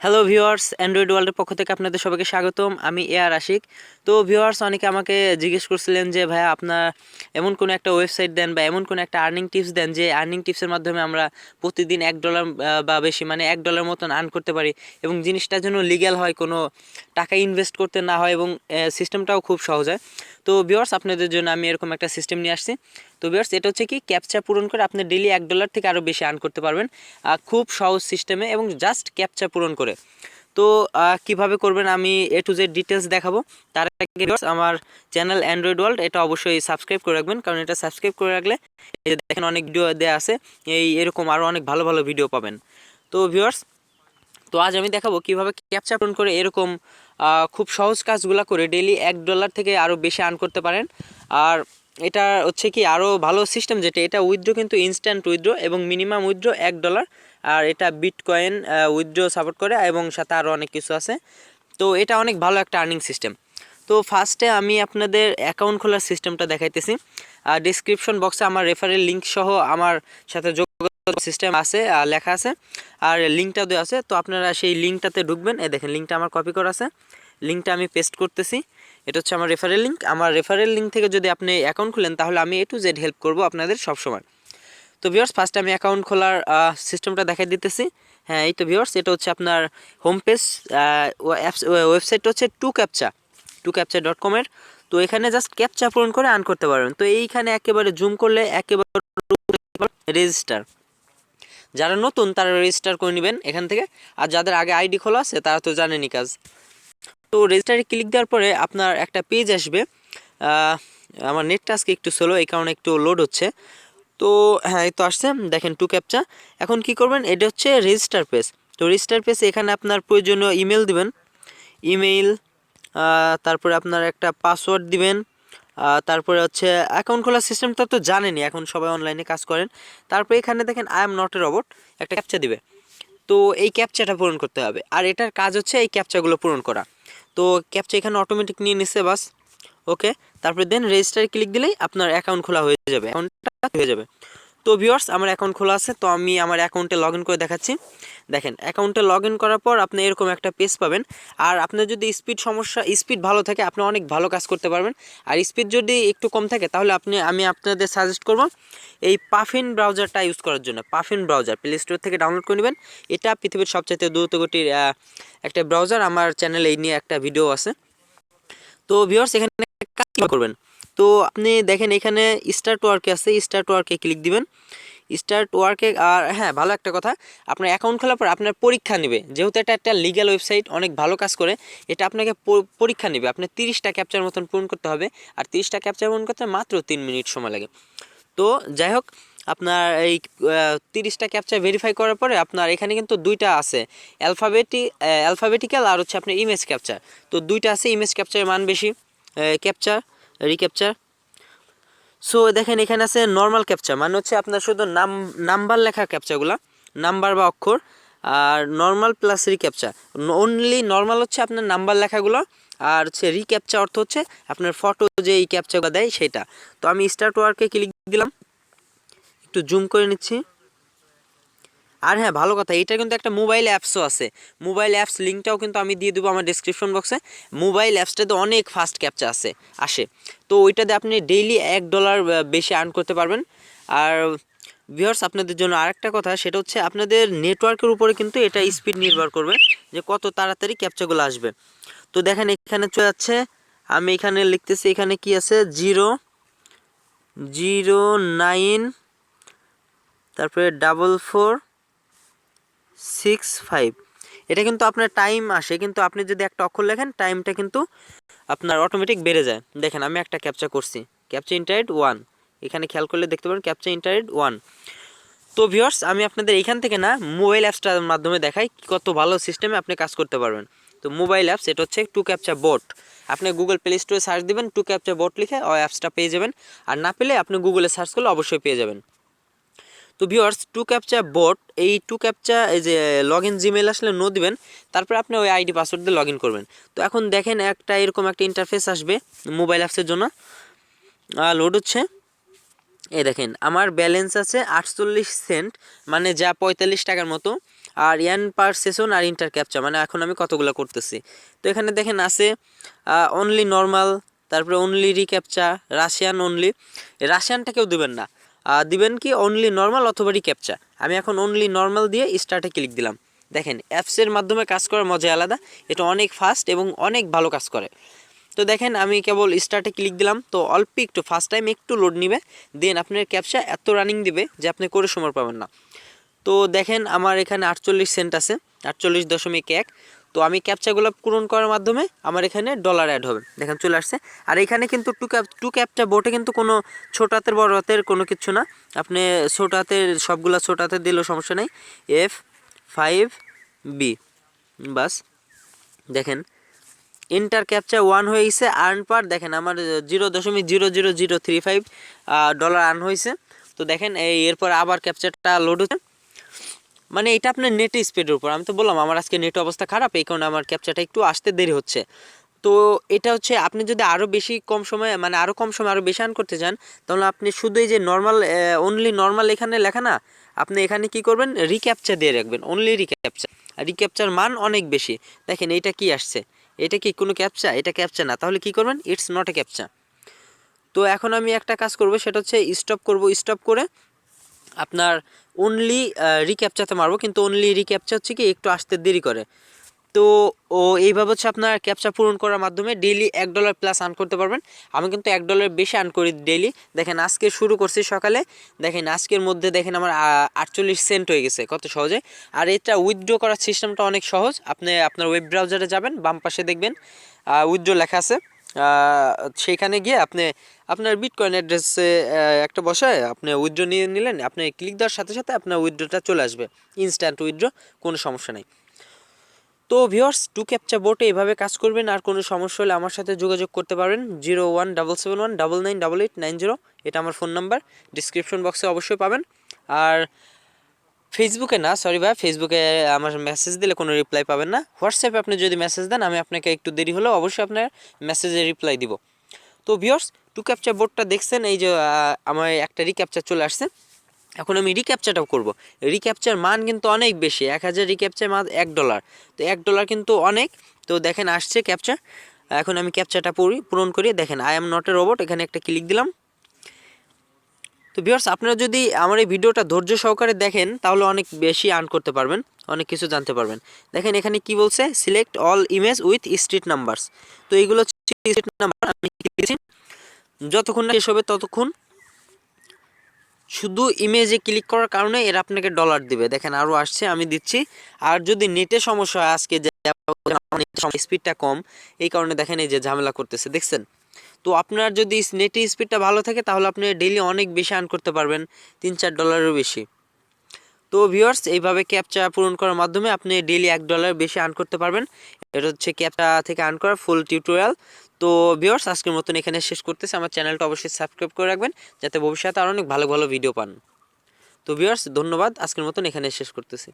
Hello viewers Android ওয়ার্ল্ডের পক্ষ থেকে আপনাদের সবাইকে স্বাগতম। আমি এ আর আশিক। তো ভিউয়ার্স অনেকে আমাকে জিজ্ঞেস করছিলেন যে, ভাইয়া, আপনার এমন কোনো একটা ওয়েবসাইট দেন বা এমন কোনো একটা আর্নিং টিপস দেন যে আর্নিং টিপসের মাধ্যমে আমরা প্রতিদিন এক ডলার বা বেশি মানে এক ডলার মতন আর্ন করতে পারি এবং জিনিসটা যেন লিগ্যাল হয়, কোনো টাকা ইনভেস্ট করতে না হয় এবং সিস্টেমটাও খুব সহজ হয়। তো ভিউয়ার্স আপনাদের জন্য আমি এরকম একটা সিস্টেম নিয়ে আসছি। তো ভিউয়ার্স এটা হচ্ছে কি ক্যাপচা পূরণ করে আপনি ডেলি এক ডলার থেকে আরও বেশি আর্ন করতে পারবেন খুব সহজ সিস্টেমে এবং জাস্ট ক্যাপচা পূরণ করে। তো কীভাবে করবেন আমি এ টু জেড ডিটেলস দেখাবো। তার আগে আমার চ্যানেল অ্যান্ড্রয়েড ওয়ার্ল্ড এটা অবশ্যই সাবস্ক্রাইব করে রাখবেন, কারণ এটা সাবস্ক্রাইব করে রাখলে দেখেন অনেক ভিডিও দেওয়া আছে, এই এরকম আরও অনেক ভালো ভালো ভিডিও পাবেন। তো ভিউয়ার্স তো আজ আমি দেখাবো কীভাবে ক্যাপচা পূরণ করে এরকম খুব সহজ কাজগুলো করে ডেলি এক ডলার থেকে আরও বেশি আর্ন করতে পারেন। আর এটা হচ্ছে কি আরও ভালো সিস্টেম যেটা, এটা উইথড্রো কিন্তু ইনস্ট্যান্ট উইথড্রো এবং মিনিমাম উইথড্রো এক ডলার আর এটা বিটকয়েন উইথড্রো সাপোর্ট করে এবং সাথে আরও অনেক কিছু আছে। তো এটা অনেক ভালো একটা আর্নিং সিস্টেম তো ফার্স্টে আমি আপনাদের অ্যাকাউন্ট খোলার সিস্টেমটা দেখাইতেছি। আর ডিসক্রিপশন বক্সে আমার রেফারেল লিঙ্ক সহ আমার সাথে যোগাযোগ সিস্টেম আছে আর লেখা আছে। আর লিঙ্কটা দেওয়া আছে। তো আপনারা সেই লিঙ্কটাতে ঢুকবেন। এই দেখেন লিঙ্কটা আমার কপি করা আছে। লিঙ্কটা আমি পেস্ট করতেছি। এটা হচ্ছে আমার রেফারেল লিঙ্ক আমার রেফারেল লিঙ্ক থেকে যদি আপনি অ্যাকাউন্ট খুলেন, তাহলে আমি এ টু জেড হেল্প করব আপনাদের সবসময়। তো ভিউয়ার্স ফার্স্ট আমি অ্যাকাউন্ট খোলার সিস্টেমটা দেখাই দিতেছি। হ্যাঁ এই তো ভিউয়ার্স এটা হচ্ছে আপনার হোম পেজ অ্যাপস ওয়েবসাইটটা হচ্ছে two captcha two captcha dot কমের তো এখানে জাস্ট ক্যাপচা পূরণ করে আর্ন করতে পারবেন। তো এইখানে একেবারে জুম করলে একেবারে রেজিস্টার যারা নতুন, তারা রেজিস্টার করে নেবেন এখান থেকে। আর যাদের আগে আইডি খোলা আছে, তারা তো জানেনই কাজ। তো রেজিস্টারে ক্লিক দেওয়ার পরে আপনার একটা পেজ আসবে। আমার নেটটা আজকে একটু স্লো এই কারণে একটু লোড হচ্ছে। তো হ্যাঁ এই তো আসছে। দেখেন টু ক্যাপচা এখন কি করবেন? এটা হচ্ছে রেজিস্টার পেজ তো রেজিস্টার পেজ এখানে আপনার প্রয়োজনীয় ইমেল দিবেন। ইমেইল তারপরে আপনার একটা পাসওয়ার্ড দিবেন। তারপরে হচ্ছে অ্যাকাউন্ট খোলার সিস্টেমটা তো জানেনি এখন সবাই অনলাইনে কাজ করেন। তারপরে এখানে দেখেন I am not a robot একটা ক্যাপচা দিবে। তো এই ক্যাপচাটা পূরণ করতে হবে। আর এটার কাজ হচ্ছে এই ক্যাপচাগুলো পূরণ করা। তো ক্যাপচা এখানে অটোমেটিক নিয়ে নিচ্ছে বাস। ওকে তারপরে দেন রেজিস্টারে ক্লিক দিলেই আপনার অ্যাকাউন্ট খোলা হয়ে যাবে। অ্যাকাউন্টটা হয়ে যাবে। তো ভিউয়ার্স আমার অ্যাকাউন্ট খোলা আছে, তো আমি আমার অ্যাকাউন্টে লগ করে দেখাচ্ছি। দেখেন অ্যাকাউন্টে লগ করার পর আপনি এরকম একটা পেজ পাবেন। আর আপনার যদি স্পিড সমস্যা স্পিড ভালো থাকে, আপনি অনেক ভালো কাজ করতে পারবেন। আর স্পিড যদি একটু কম থাকে, তাহলে আপনি, আমি আপনাদের সাজেস্ট করব এই পাফিন ব্রাউজারটা ইউজ করার জন্য। পাফিন ব্রাউজার প্লে স্টোর থেকে ডাউনলোড করে নেবেন। এটা পৃথিবীর সবচাইতে দ্রুত গতির একটা ব্রাউজার আমার চ্যানেলে এই নিয়ে একটা ভিডিও আছে। তো ভিউয়ার্স এখানে কাজ করবেন? তো আপনি দেখেন এখানে স্টার্ট ওয়ার্কে আছে স্টার্ট ওয়ার্কে ক্লিক দিবেন। স্টার্ট ওয়ার্কে আর হ্যাঁ ভালো একটা কথা, আপনার অ্যাকাউন্ট খোলার পর আপনার পরীক্ষা নেবে। যেহেতু এটা একটা লিগ্যাল ওয়েবসাইট অনেক ভালো কাজ করে, এটা আপনাকে পরীক্ষা নেবে। আপনার তিরিশটা ক্যাপচার মতন পূরণ করতে হবে, আর তিরিশটা ক্যাপচার পূরণ করতে মাত্র তিন মিনিট সময় লাগে। তো যাই হোক, আপনার এই তিরিশটা ক্যাপচার ভেরিফাই করার পরে আপনার এখানে কিন্তু দুইটা আছে। অ্যালফাবেটি অ্যালফাবেটিক্যাল আর হচ্ছে আপনার ইমেজ ক্যাপচার তো দুইটা আছে ইমেজ ক্যাপচারের মান বেশি ক্যাপচার রিক্যাপচার সো দেখেন এখানে আছে নর্মাল ক্যাপচা মানে হচ্ছে আপনার শুধু নাম নাম্বার লেখা ক্যাপচাগুলো নাম্বার বা অক্ষর, আর normal plus recaptcha only normal হচ্ছে আপনার নাম্বার লেখাগুলো আর হচ্ছে রিক্যাপচা অর্থ হচ্ছে আপনার ফটো যে এই ক্যাপচাগুলো দেয় সেটা। তো আমি স্টার্ট ওয়ার্কে ক্লিক দিলাম। একটু জুম করে নিচ্ছি। আর হ্যাঁ ভালো কথা এটা কিন্তু একটা মোবাইল অ্যাপসও আছে। মোবাইল অ্যাপস লিঙ্কটাও কিন্তু আমি দিয়ে দেবো আমার ডিসক্রিপশন বক্সে মোবাইল অ্যাপসটাতে অনেক ফাস্ট ক্যাপচা আছে, আসে। তো ওইটাতে আপনি ডেইলি এক ডলার বেশি আর্ন করতে পারবেন। আর ভিউয়ার্স আপনাদের জন্য আরেকটা কথা, সেটা হচ্ছে আপনাদের নেটওয়ার্কের উপরে কিন্তু এটা স্পিড নির্ভর করবে, যে কত তাড়াতাড়ি ক্যাপচাগুলো আসবে। তো দেখেন, এখানে চলে যাচ্ছে, আমি এখানে লিখতেছি, এখানে কি আছে? জিরো জিরো নাইন তারপরে ডাবল ফোর সিক্স ফাইভ এটা কিন্তু আপনার টাইম আসে, কিন্তু আপনি যদি একটা অক্ষর লেখেন টাইমটা কিন্তু আপনার অটোমেটিক বেড়ে যায়। দেখেন, আমি একটা ক্যাপচা করছি। ক্যাপচা ইন্টারেট ওয়ান এখানে খেয়াল করলে দেখতে পারেন ক্যাপচা ইন্টারেট ওয়ান তো ভিউয়ার্স আমি আপনাদের এইখান থেকে না মোবাইল অ্যাপসটার মাধ্যমে দেখাই কত ভালো সিস্টেমে আপনি কাজ করতে পারবেন। তো মোবাইল অ্যাপস এটা হচ্ছে টু ক্যাপচা বোট আপনি গুগল প্লে স্টোরে সার্চ দিবেন টু ক্যাপচা বোট লিখে ওই অ্যাপসটা পেয়ে যাবেন। আর না পেলে আপনি গুগলে সার্চ করলে অবশ্যই পেয়ে যাবেন। তো ভিউয়ার্স টু ক্যাপচা বোট এই টু ক্যাপচা এই যে লগ ইন জিমেল আসলে নো দিবেন, তারপরে আপনি ওই আইডি পাসওয়ার্ড দিয়ে লগ ইন করবেন। তো এখন দেখেন একটা এরকম একটা ইন্টারফেস আসবে মোবাইল অ্যাপসের জন্য। লোড হচ্ছে। এই দেখেন, আমার ব্যালেন্স আছে আটচল্লিশ সেন্ট মানে যা পঁয়তাল্লিশ টাকার মতো, আর ইয়ান পার সেশন আর ইন্টার ক্যাপচা মানে এখন আমি কতগুলো করতেছি। তো এখানে দেখেন আছে অনলি নর্মাল তারপরে অনলি রিক্যাপচা রাশিয়ান অনলি রাশিয়ানটা কেউ দেবেন না। দিবেন কি অনলি নর্মাল অথবা রিক্যাপচা আমি এখন অনলি নর্মাল দিয়ে স্টার্টে ক্লিক দিলাম। দেখেন অ্যাপসের মাধ্যমে কাজ করার মজা আলাদা। এটা অনেক ফাস্ট এবং অনেক ভালো কাজ করে। তো দেখেন, আমি কেবল স্টার্টে ক্লিক দিলাম। তো অল্প একটু ফার্স্ট টাইম একটু লোড নিবে। দেন আপনার ক্যাপচা এত রানিং দিবে যে আপনি করে সময় পাবেন না। তো দেখেন, আমার এখানে আটচল্লিশ সেন্ট আছে, আটচল্লিশ দশমিক এক। তো আমি ক্যাপচাগুলো পূরণ করার মাধ্যমে আমার এখানে ডলার অ্যাড হবে। দেখেন চলে আসছে। আর এখানে কিন্তু টু ক্যাপ টু ক্যাপচা বোটে কিন্তু কোনো ছোট হাতের, বড় হাতের কোনো কিছু না। আপনি ছোট হাতের, সবগুলো ছোট হাতের দিলেও সমস্যা নেই। এফ ফাইভ বি বাস। দেখেন ইন্টার ক্যাপচা ওয়ান হয়ে গেছে আর্ন পার দেখেন আমার জিরো দশমিক zero zero zero three five dollar earn হয়েছে। তো দেখেন, এই এরপর আবার ক্যাপচারটা লোড হচ্ছে। মানে এটা আপনার নেট স্পিডের উপর। আমি তো বললাম, আমার আজকে নেট অবস্থা খারাপ, এই কারণে আমার ক্যাপচারটা একটু আসতে দেরি হচ্ছে। তো এটা হচ্ছে, আপনি যদি আরও বেশি কম সময়ে মানে আরও কম সময় আরও বেশি আর্ন করতে চান, তাহলে আপনি শুধু এই যে নর্মাল অনলি নর্মাল এখানে লেখা না, আপনি এখানে কি করবেন? রিক্যাপচার দিয়ে রাখবেন অনলি রিক্যাপচা রিক্যাপচার মান অনেক বেশি। দেখেন এটা কি আসছে? এটা কি কোনো ক্যাপচা এটা ক্যাপচা না। তাহলে কি করবেন? ইটস নট এ ক্যাপচা তো এখন আমি একটা কাজ করব, সেটা হচ্ছে স্টপ করব স্টপ করে আপনার অনলি রিক্যাপচাতে মারবো, কিন্তু অনলি রিক্যাপচা হচ্ছে কি, একটু আসতে দেরি করে। তো ও এইভাবে হচ্ছে আপনার ক্যাপচা পূরণ করার মাধ্যমে ডেইলি এক ডলার প্লাস আর্ন করতে পারবেন। আমি কিন্তু এক ডলার বেশি আর্ন করি ডেইলি দেখেন, আজকে শুরু করছি সকালে। দেখেন, আজকের মধ্যে দেখেন আমার আটচল্লিশ সেন্ট হয়ে গেছে, কত সহজে। আর এটা উইথড্র করার সিস্টেমটা অনেক সহজ। আপনি আপনার ওয়েব ব্রাউজারে যাবেন, বাম পাশে দেখবেন উইথড্র লেখা আছে। আহ, সেইখানে গিয়ে আপনি আপনার বিটকয়েন অ্যাড্রেসে একটা বসায় আপনি উইথড্র নিয়ে নিলেন আপনি ক্লিক দেওয়ার সাথে সাথে আপনার উইথড্রটা চলে আসবে। ইনস্ট্যান্ট উইথড্র কোনো সমস্যা নেই। তো ভিওর্স টু ক্যাপচা বোটে এভাবে কাজ করবেন আর কোনো সমস্যা হলে আমার সাথে যোগাযোগ করতে পারেন zero one double seven one double nine double eight nine zero এটা আমার ফোন নাম্বার। ডিসক্রিপশন বক্সে অবশ্যই পাবেন। আর ফেসবুকে না সরি ভাই ফেসবুকে আমার মেসেজ দিলে কোনো রিপ্লাই পাবেন না। হোয়াটসঅ্যাপে আপনি যদি মেসেজ দেন, আমি আপনাকে একটু দেরি হলেও অবশ্যই আপনার মেসেজে রিপ্লাই দিব। তো ভিওর্স টু ক্যাপচার বোর্ডটা দেখছেন, এই যে আমার একটা রিক্যাপচার চলে আসছে। এখন আমি রিক্যাপচারটাও করব। রিক্যাপচার মান কিন্তু অনেক বেশি, এক হাজার রিক্যাপচার মান এক ডলার তো এক ডলার কিন্তু অনেক। তো দেখেন, আসছে ক্যাপচার এখন আমি ক্যাপচারটা পড়ি পূরণ করি। দেখেন I am not a robot এখানে একটা ক্লিক দিলাম। তো ভিউয়ার্স আপনারা যদি আমার এই ভিডিওটা ধৈর্য সহকারে দেখেন, তাহলে অনেক বেশি আর্ন করতে পারবেন, অনেক কিছু জানতে পারবেন। দেখেন, এখানে কি বলছে? Select all image with street numbers তো এইগুলো স্ট্রিট নাম্বার আমি দিয়েছি। যতক্ষণ না শেষ হবে, ততক্ষণ শুধু ইমেজে ক্লিক করার কারণে এরা আপনাকে ডলার দিবে। দেখেন আরও আসছে, আমি দিচ্ছি। আর যদি নেটে সমস্যা হয়, আজকে যে স্পিডটা কম, এই কারণে দেখেন এই যে ঝামেলা করতেছে, দেখছেন? তো আপনার যদি নেটের স্পিডটা ভালো থাকে, তাহলে আপনি ডেইলি অনেক বেশি আর্ন করতে পারবেন তিন চার ডলারেরও বেশি। তো ভিউয়ার্স এইভাবে ক্যাপচা পূরণ করার মাধ্যমে আপনি ডেইলি এক ডলার বেশি আর্ন করতে পারবেন। এটা হচ্ছে ক্যাপচা থেকে আর্ন করার ফুল টিউটোরিয়াল তো ভিউয়ার্স আজকের মতন এখানে শেষ করতেছি। আমার চ্যানেলটা অবশ্যই সাবস্ক্রাইব করে রাখবেন, যাতে ভবিষ্যতে আরও অনেক ভালো ভালো ভিডিও পান। তো ভিউয়ার্স ধন্যবাদ। আজকের মতন এখানে শেষ করতেছি।